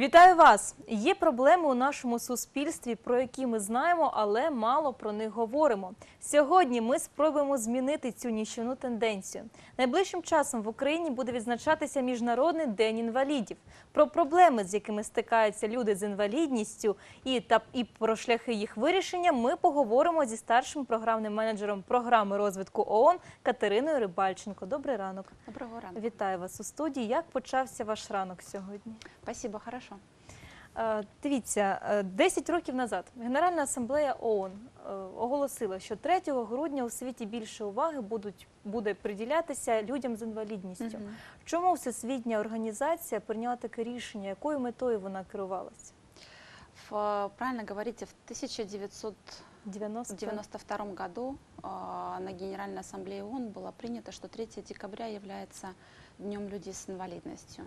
Вітаю вас! Є проблеми у нашому суспільстві, про які ми знаємо, але мало про них говоримо. Сьогодні ми спробуємо змінити цю ніщівну тенденцію. Найближчим часом в Україні буде відзначатися Міжнародний день інвалідів. Про проблеми, з якими стикаються люди з інвалідністю, і та і про шляхи їх вирішення, ми поговоримо зі старшим програмним менеджером програми розвитку ООН Катериною Рибальченко. Добрий ранок. Доброго ранку. Вітаю вас у студії. Як почався ваш ранок сьогодні? Спасибо, хорошо. Е, Дивіться, е, 10 років назад Генеральна асамблея ООН е, оголосила, що 3 грудня у світі більше уваги будуть буде приділятися людям з інвалідністю. Мгм. Чому всесвітня організація прийняла таке рішення? Якою метою вона керувалася? В, э, правильно говорите, в 1992 90 году э, на Генеральной Ассамблее ООН было принято, что 3 декабря является Днем людей с инвалидностью.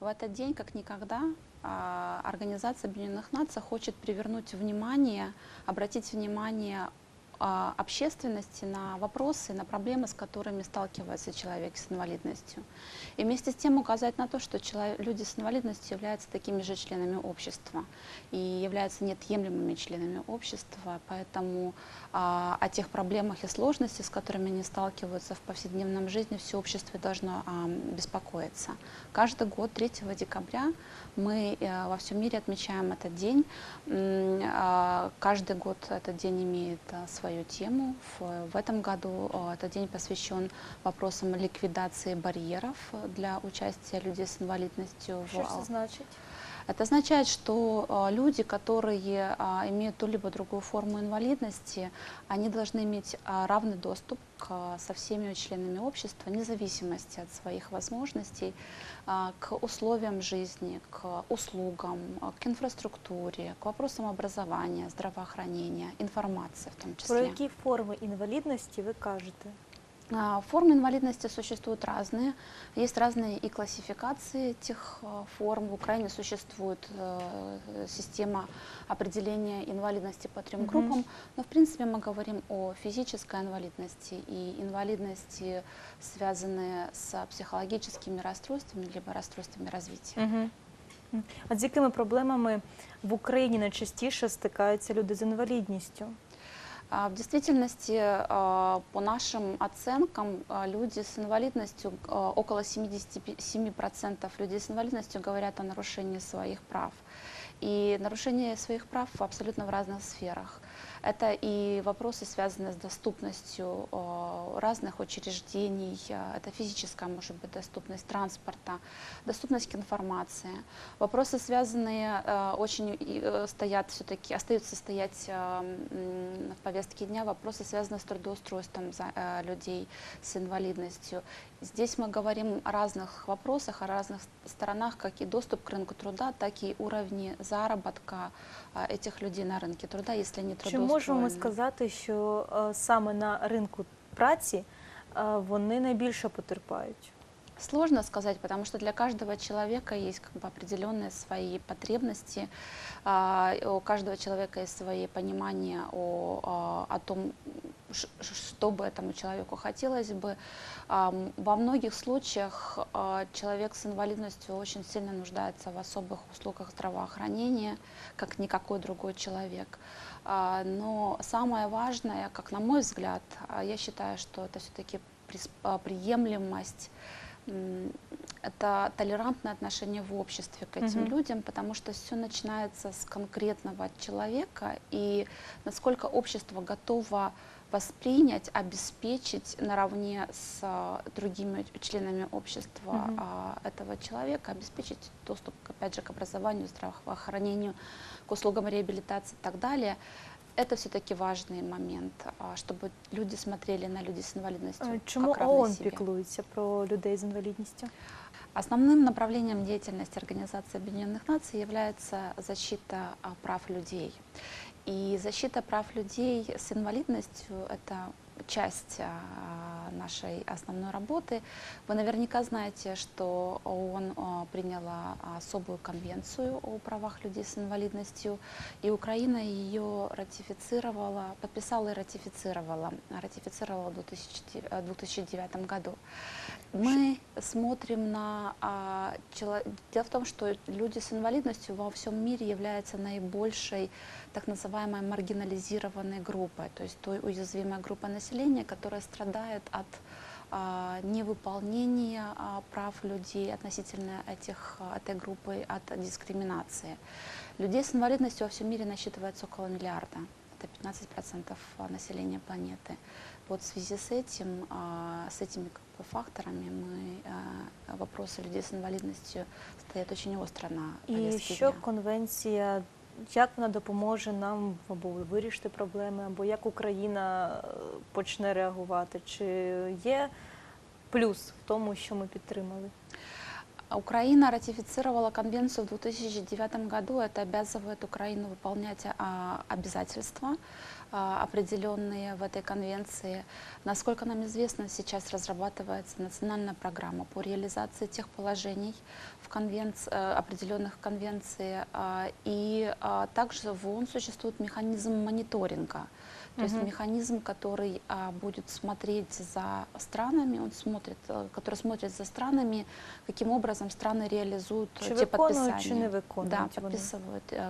В этот день, как никогда, э, Организация Объединенных Наций хочет привернуть внимание, обратить внимание общественности на вопросы, на проблемы, с которыми сталкивается человек с инвалидностью. И вместе с тем указать на то, что люди с инвалидностью являются такими же членами общества и являются неотъемлемыми членами общества. Поэтому а, о тех проблемах и сложностях, с которыми они сталкиваются в повседневном жизни, все общество должно а, беспокоиться. Каждый год 3 декабря мы э, во всем мире отмечаем этот день. А, Каждый год этот день имеет а, свою тему. В, этом году а, этот день посвящен вопросам ликвидации барьеров для участия людей с инвалидностью в Що ж це значить? это означает, что а, люди, которые а, имеют ту либо другую форму инвалидности, они должны иметь а, равный доступ к, а, со всеми членами общества, вне зависимости от своих возможностей, а, к условиям жизни, к услугам, а, к инфраструктуре, к вопросам образования, здравоохранения, информации в том Про числе. які форми інвалідності ви кажете? А, Формы инвалидности существуют разные. Есть разные и классификации этих а, форм. В Украине существует э, система определения инвалидности по трем Мгм. группам. Но в принципе мы говорим о физической инвалидности и инвалидности, связанные с психологическими расстройствами либо расстройствами развития. Угу. А з якими проблемами в Україні найчастіше стикаються люди з інвалідністю? А, В действительности, а, по нашим оценкам, а, люди с инвалидностью, около 77% людей с инвалидностью говорят о нарушении своих прав. И нарушение своих прав абсолютно в разных сферах. Это и вопросы, связанные с доступностью а, разных учреждений, а, это физическая, может быть, доступность транспорта, доступность к информации. Вопросы, связанные э, очень э, стоят все-таки, остаются стоять э, в повестке дня, вопросы, связанные с трудоустройством э, людей с инвалидностью. Здесь мы говорим о разных вопросах, о разных с- сторонах, как и доступ к рынку труда, так и уровни заработка э, этих людей на рынке труда, если они Чи можемо ми трудоустроены. сказати, що е, саме на ринку праці е, вони найбільше потерпають? Сложно сказать, потому что для каждого человека есть как бы определенные свои потребности, а, у каждого человека есть свои понимания о, а, о том, что бы этому человеку хотелось бы. Во многих случаях а, человек с инвалидностью очень сильно нуждается в особых услугах здравоохранения, как никакой другой человек. Но самое важное, как на мой взгляд, я считаю, что это все-таки приемлемость это толерантное отношение в обществе к этим Мгм. людям, потому что все начинается с конкретного человека и насколько общество готово воспринять, обеспечить наравне с а, другими членами общества а, этого человека, обеспечить доступ, опять же, к образованию, здравоохранению, к услугам реабилитации и так далее Это все-таки важный момент, а, чтобы люди смотрели на людей с инвалидностью Е, Чому как равны ООН себе. піклується про людей з інвалідністю? Основным направлением деятельности Организации Объединенных Наций является защита а, прав людей. И защита прав людей с инвалидностью – это часть а, нашей основной работы. Вы наверняка знаете, что ООН а, приняла особую конвенцию о правах людей с инвалидностью, и Украина ее ратифицировала, подписала и ратифицировала, ратифицировала в 2000 э, 2009 году. Мы смотрим на... а, Дело в том, что люди с инвалидностью во всем мире являются наибольшей так называемой маргинализированной группой, то есть той уязвимой группой населения, которая страдает от а, невыполнения а, прав людей относительно этих, а, этой группы, от дискриминации. Людей с инвалидностью во всем мире насчитывается около миллиарда. Это 15% населения планеты. Вот в связи с этим, с этими как бы, факторами мы, вопросы людей с инвалидностью стоят очень остро на повестке що дня. конвенція, як вона допоможе нам або вирішити проблеми, або як Україна е, почне реагувати? Чи є плюс в тому, що ми підтримали? Украина ратифицировала конвенцию в 2009 году. Это обязывает Украину выполнять а, обязательства, а, Определенные в этой конвенции. Насколько нам известно, сейчас разрабатывается национальная программа по реализации тех положений в э, определенных конвенции. а, И а, также в ООН существует механизм мониторинга. То есть Мгм. механизм, который а, будет смотреть за странами, он смотрит, э, который смотрит за странами, каким образом страны реализуют э, Чи те виконують, подписания. чи не Да, виконують вони? подписывают. э,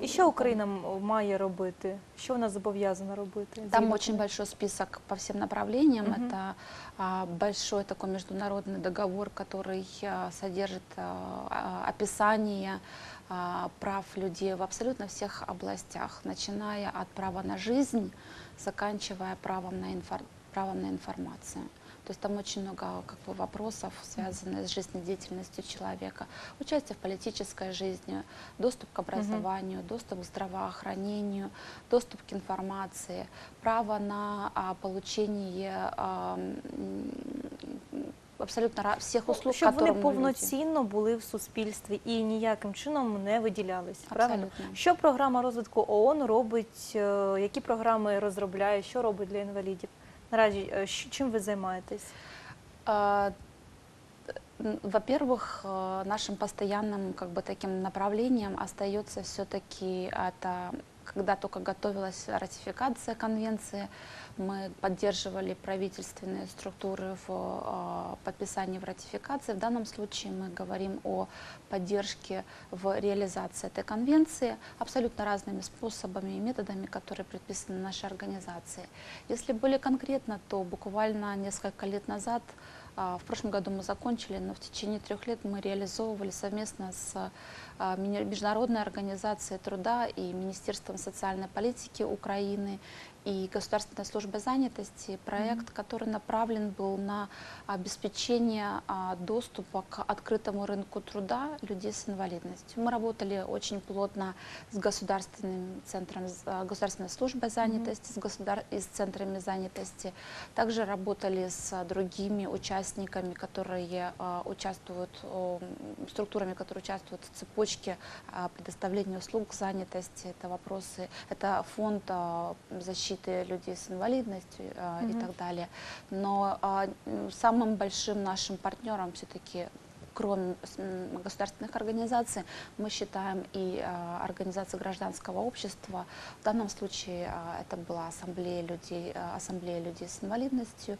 І що Україна м- має робити? Що вона зобов'язана робити? Там згідно очень конвенції? большой список по всем направлениям. Мгм. Это а, большой такой международный договор, который а, содержит а, а, описание а, прав людей в абсолютно всех областях, начиная от права на жизнь, заканчивая правом на, инфор- правом на информацию. То есть там очень много как бы, вопросов, связанных с жизнедеятельностью человека. Участие в политической жизни, доступ к образованию, доступ к здравоохранению, доступ к информации, право на а, получение а, абсолютно ра- всех Ну, услуг, щоб вони которым мы люди. повноцінно були в суспільстві і ніяким чином не виділялись. Правильно? Абсолютно. Що програма розвитку ООН робить? е, Які програми розробляє? Що робить для інвалідів? Наразі е, щ- чим ви займаєтесь? А, н- Во-первых, э, нашим постоянным как бы таким направлением остается все-таки это, когда только готовилась ратификация конвенции, мы поддерживали правительственные структуры в э, подписании в ратификации. В данном случае мы говорим о поддержке в реализации этой конвенции абсолютно разными способами и методами, которые предписаны нашей организации. Если более конкретно, то буквально несколько лет назад а, В прошлом году мы закончили, но в течение трех лет мы реализовывали совместно с Международной организацией труда и Министерством социальной политики Украины и Государственной службой занятости проект, который направлен был на обеспечение а, доступа к открытому рынку труда людей с инвалидностью. Мы работали очень плотно с Государственным центром, с, а, Государственной службой занятости, с, государ... и с центрами занятости. Также работали с а, другими участниками, которые а, участвуют, структурами, которые участвуют в цепочке а, предоставления услуг занятости. Это вопросы, это фонд а, защиты людей с инвалидностью а, и так далее. Но самым большим нашим партнером все-таки кроме с- м, государственных организаций, мы считаем и а, организации гражданского общества. В данном случае а, это была ассамблея людей, а, ассамблея людей с инвалидностью.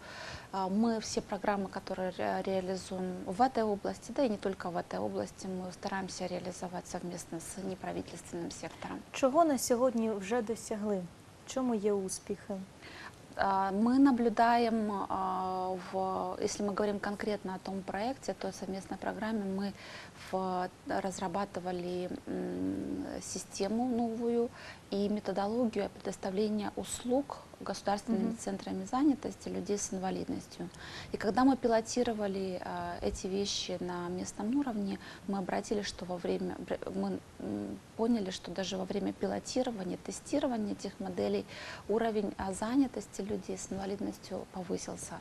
А, Мы все программы, которые ре- реализуем в этой области, да и не только в этой области, мы стараемся реализовать совместно с неправительственным сектором. Чого на сьогодні вже досягли? В чому є успіхи? А, Мы наблюдаем, а, в, если мы говорим конкретно о том проекте, то совместной программе мы в- разрабатывали систему новую и методологию предоставления услуг государственными Мгм. центрами занятости людей с инвалидностью. И когда мы пилотировали а, эти вещи на местном уровне, мы обратили, что во время, мы поняли, что даже во время пилотирования, тестирования этих моделей уровень а, занятости людей с инвалидностью повысился.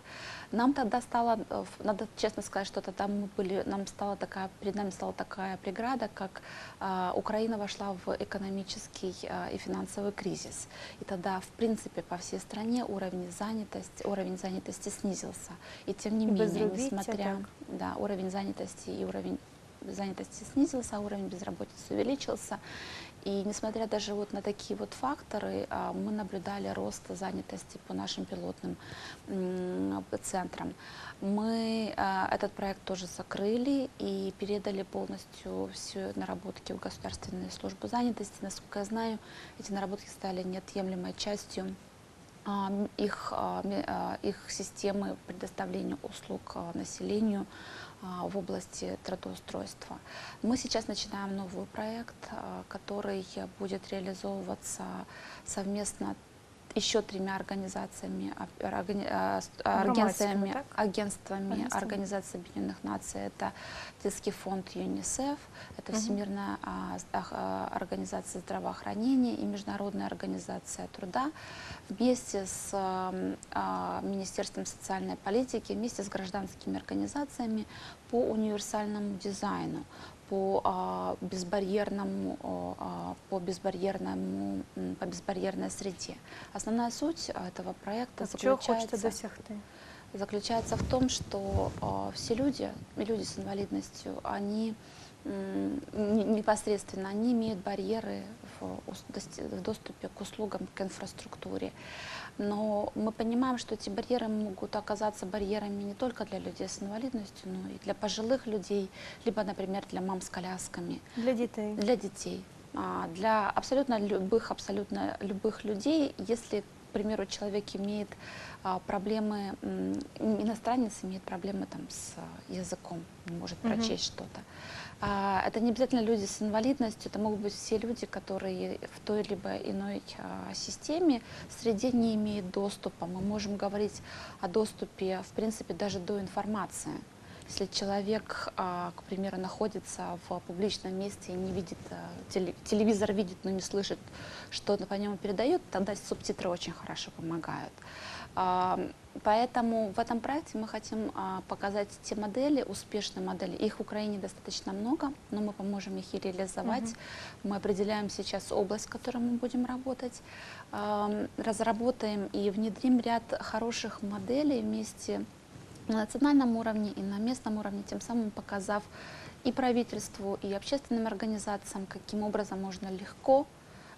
Нам тогда стало, э, надо честно сказать, что тогда мы были, нам стала такая, перед нами стала такая преграда, как а, Украина вошла в экономический а, и финансовый кризис. И тогда, в принципе, по всей всей стране уровень занятости, уровень занятости снизился. И тем не менее, несмотря, так. да, уровень занятости и уровень занятости снизился, а уровень безработицы увеличился. И несмотря даже вот на такие вот факторы, а, мы наблюдали рост занятости по нашим пилотным центрам. Мы а, этот проект тоже закрыли и передали полностью все наработки в Государственную службу занятости. Насколько я знаю, эти наработки стали неотъемлемой частью их, а, а, их системы предоставления услуг а, населению а, в области трудоустройства. Мы сейчас начинаем новый проект, а, который будет реализовываться совместно еще тремя организациями, а, а, а, агентствами, так? агентствами. Организации Объединенных Наций. Это Детский фонд ЮНИСЕФ, это. Всемирная организация здравоохранения и Международная организация труда вместе с Министерством социальной политики, вместе с гражданскими организациями по универсальному дизайну, по а, безбарьерному, а, по безбарьерному, м, по безбарьерной среде. Основная суть а, этого проекта Так, заключается досягти? заключается в том, что все люди, люди с инвалидностью, они непосредственно они имеют барьеры в доступе к услугам, к инфраструктуре. Но мы понимаем, что эти барьеры могут оказаться барьерами не только для людей с инвалидностью, но и для пожилых людей, либо, например, для мам с колясками Для дітей. для детей, а, для абсолютно любых, абсолютно любых людей, если, примеру, человек имеет а, проблемы, иностранец имеет проблемы там с а, языком, не может прочесть что-то. А, Это не обязательно люди с инвалидностью, это могут быть все люди, которые в той либо иной системе, среде не имеют доступа. Мы можем говорить о доступе, в принципе, даже до информации. Если человек, а, к примеру, находится в публичном месте и не видит, а, теле- телевизор видит, но не слышит, что по нему передает, тогда субтитры очень хорошо помогают. А, Поэтому в этом проекте мы хотим показать те модели, успешные модели. Их в Украине достаточно много, но мы поможем их и реализовать. Мы определяем сейчас область, в которой мы будем работать, разработаем и внедрим ряд хороших моделей вместе на национальном уровне и на местном уровне, тем самым показав и правительству, и общественным организациям, каким образом можно легко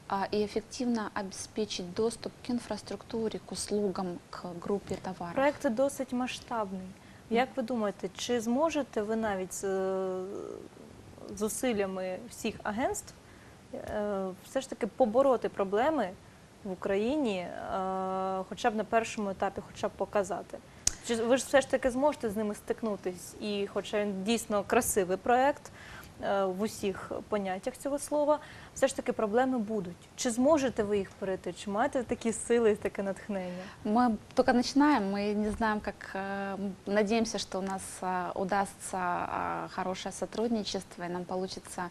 а, и эффективно обеспечить доступ к инфраструктуре, к услугам, к группе товаров. Проект досить масштабний. Як ви думаєте, чи зможете ви навіть з е, зусиллями всіх агентств е, все ж таки побороти проблеми в Україні, е, хоча б на першому етапі, хоча б показати? Чи ви ж все ж таки зможете з ними стикнутись? І, хоча він дійсно красивий проект е, в усіх поняттях цього слова, все ж таки проблеми будуть. Чи зможете ви їх перейти? Чи маєте такі сили і таке натхнення? Мы только начинаем, мы не знаем, как э, м, надеемся, что у нас а, удастся а, хорошее сотрудничество и нам получится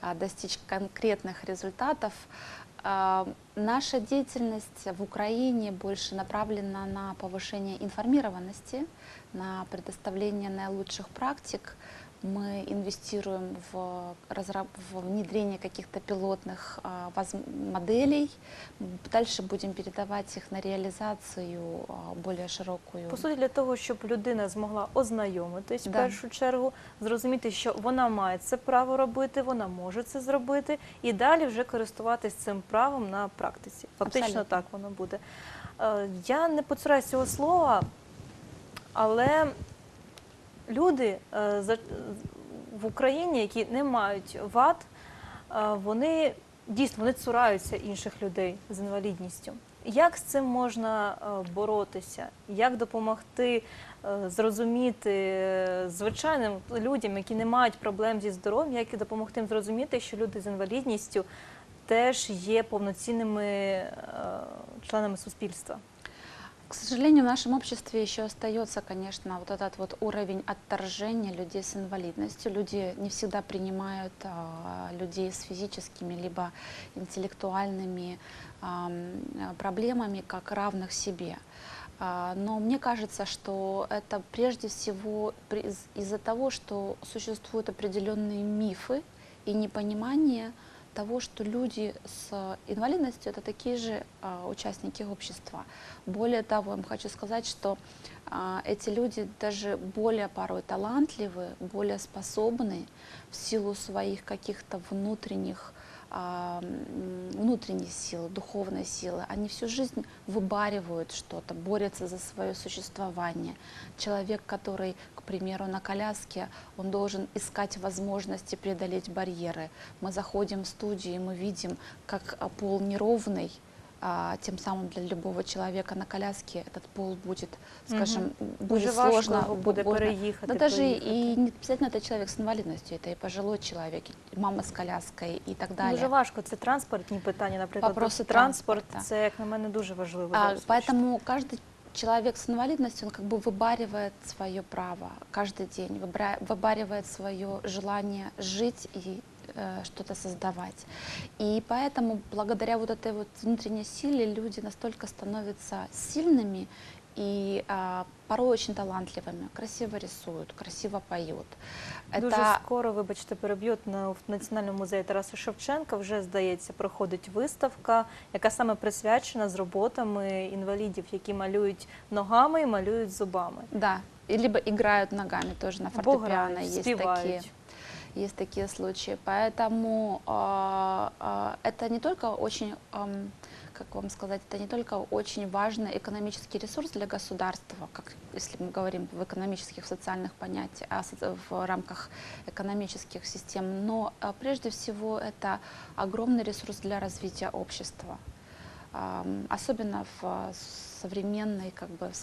а, достичь конкретных результатов. А, Наша деятельность в Украине больше направлена на повышение информированности, на предоставление наилучших практик. Мы инвестируем в, в внедрение каких-то пилотных а, моделей. Дальше будем передавать их на реализацию а, более широкую. По суті, для того, щоб людина змогла ознайомитись в Да. першу чергу, зрозуміти, що вона має це право робити, вона може це зробити, і далі вже користуватись цим правом на практиці. Фактично Абсолютно. так воно буде. Е, Я не поцураюсь цього слова, але люди е, в Україні, які не мають вад, е, вони дійсно вони цураються інших людей з інвалідністю. Як з цим можна е, боротися? Як допомогти зрозуміти звичайним людям, які не мають проблем зі здоров'ям, як допомогти їм зрозуміти, що люди з інвалідністю теж є повноцінними членами суспільства? К сожалению, в нашем обществе еще остается, конечно, вот этот вот уровень отторжения людей с инвалидностью. Люди не всегда принимают а, людей с физическими либо интеллектуальными а, проблемами как равных себе. А, Но мне кажется, что это прежде всего из-за того, что существуют определенные мифы и непонимание того, что люди с инвалидностью это такие же а, участники общества. Более того, я вам хочу сказать, что а, эти люди даже более порой талантливы, более способны в силу своих каких-то внутренних внутренней силы, духовной силы. Они всю жизнь выбаривают что-то, борются за свое существование. Человек, который, к примеру, на коляске, он должен искать возможности преодолеть барьеры. Мы заходим в студию, и мы видим, как а, пол неровный, а, тем самым для любого человека на коляске этот пол будет, скажем, будет Дуже важко сложно. його буде бу- можно- переїхати. да даже проїхати. и не обязательно это человек с инвалидностью, это и пожилой человек, и мама с коляской и так далее. Дуже важко. Це транспортні питання, наприклад. Вопроси От транспорт транспорта. це, як на мене, дуже важливо. А, забезпечити. поэтому каждый человек с инвалидностью, он как бы выбаривает свое право каждый день, выбра- выбаривает свое желание жить и э, что-то создавать. И поэтому благодаря вот этой вот внутренней силе люди настолько становятся сильными и а, порой очень талантливыми, красиво рисуют, красиво поют. Дуже скоро, вибачте, переб'ють на в Національному музеї Тараса Шевченка. Вже здається, проходить виставка, яка саме присвячена з роботами інвалідів, які малюють ногами і малюють зубами. Да, и либо играют ногами тоже на Або фортепиано. грають, Есть такие. Есть такие случаи. Поэтому а, а, это не только очень, как вам сказать, это не только очень важный экономический ресурс для государства, как если мы говорим в экономических, социальных понятиях, а, в рамках экономических систем, но прежде всего это огромный ресурс для развития общества. Особенно в современной, как в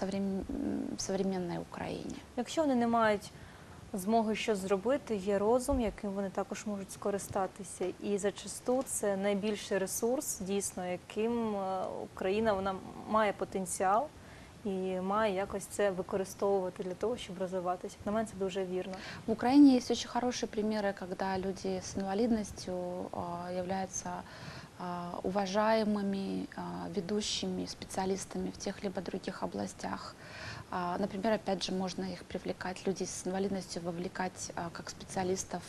современной Украине. Якщо вони не мають змоги щось зробити, є розум, яким вони також можуть скористатися. І зачасту це найбільший ресурс, дійсно, яким е, Україна вона має потенціал і має якось це використовувати для того, щоб розвиватися. На мене це дуже вірно. В Украине есть очень хорошие примеры, когда люди с инвалидностью а, являются уважаемыми ведущими специалистами в тех либо других областях. А, Например, опять же, можно их привлекать, людей с инвалидностью вовлекать а, как специалистов.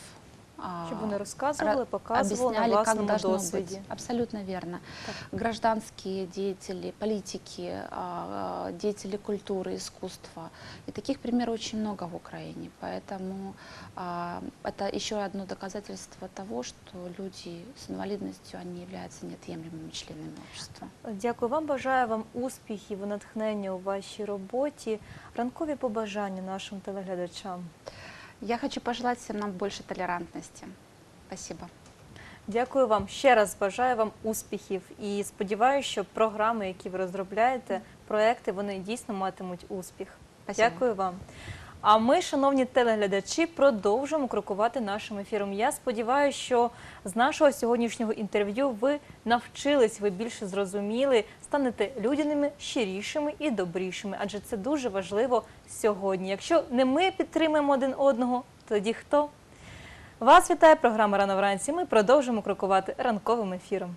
а, Щоб вони розказували, ра- показували на объясняли, как власному должно досвіді. быть. Абсолютно верно. Так. Гражданские деятели, политики, а, а, деятели культуры, искусства. И таких примеров очень много в Украине. Поэтому а, это еще одно доказательство того, что люди с инвалидностью, они являются неотъемлемыми членами общества. Дякую вам. Бажаю вам успіхів і натхнення у вашій роботі. Ранкові побажання нашим телеглядачам. Я хочу пожелать всем нам больше толерантности. Спасибо. Дякую вам ще раз. Бажаю вам успіхів і сподіваюся, що програми, які ви розробляєте, проекти, вони дійсно матимуть успіх. Спасибо. Дякую вам. А ми, шановні телеглядачі, продовжуємо крокувати нашим ефіром. Я сподіваюся, що з нашого сьогоднішнього інтерв'ю ви навчились, ви більше зрозуміли, станете людяними, щирішими і добрішими, адже це дуже важливо сьогодні. Якщо не ми підтримуємо один одного, тоді хто? Вас вітає програма Рано вранці. Ми продовжимо крокувати ранковим ефіром.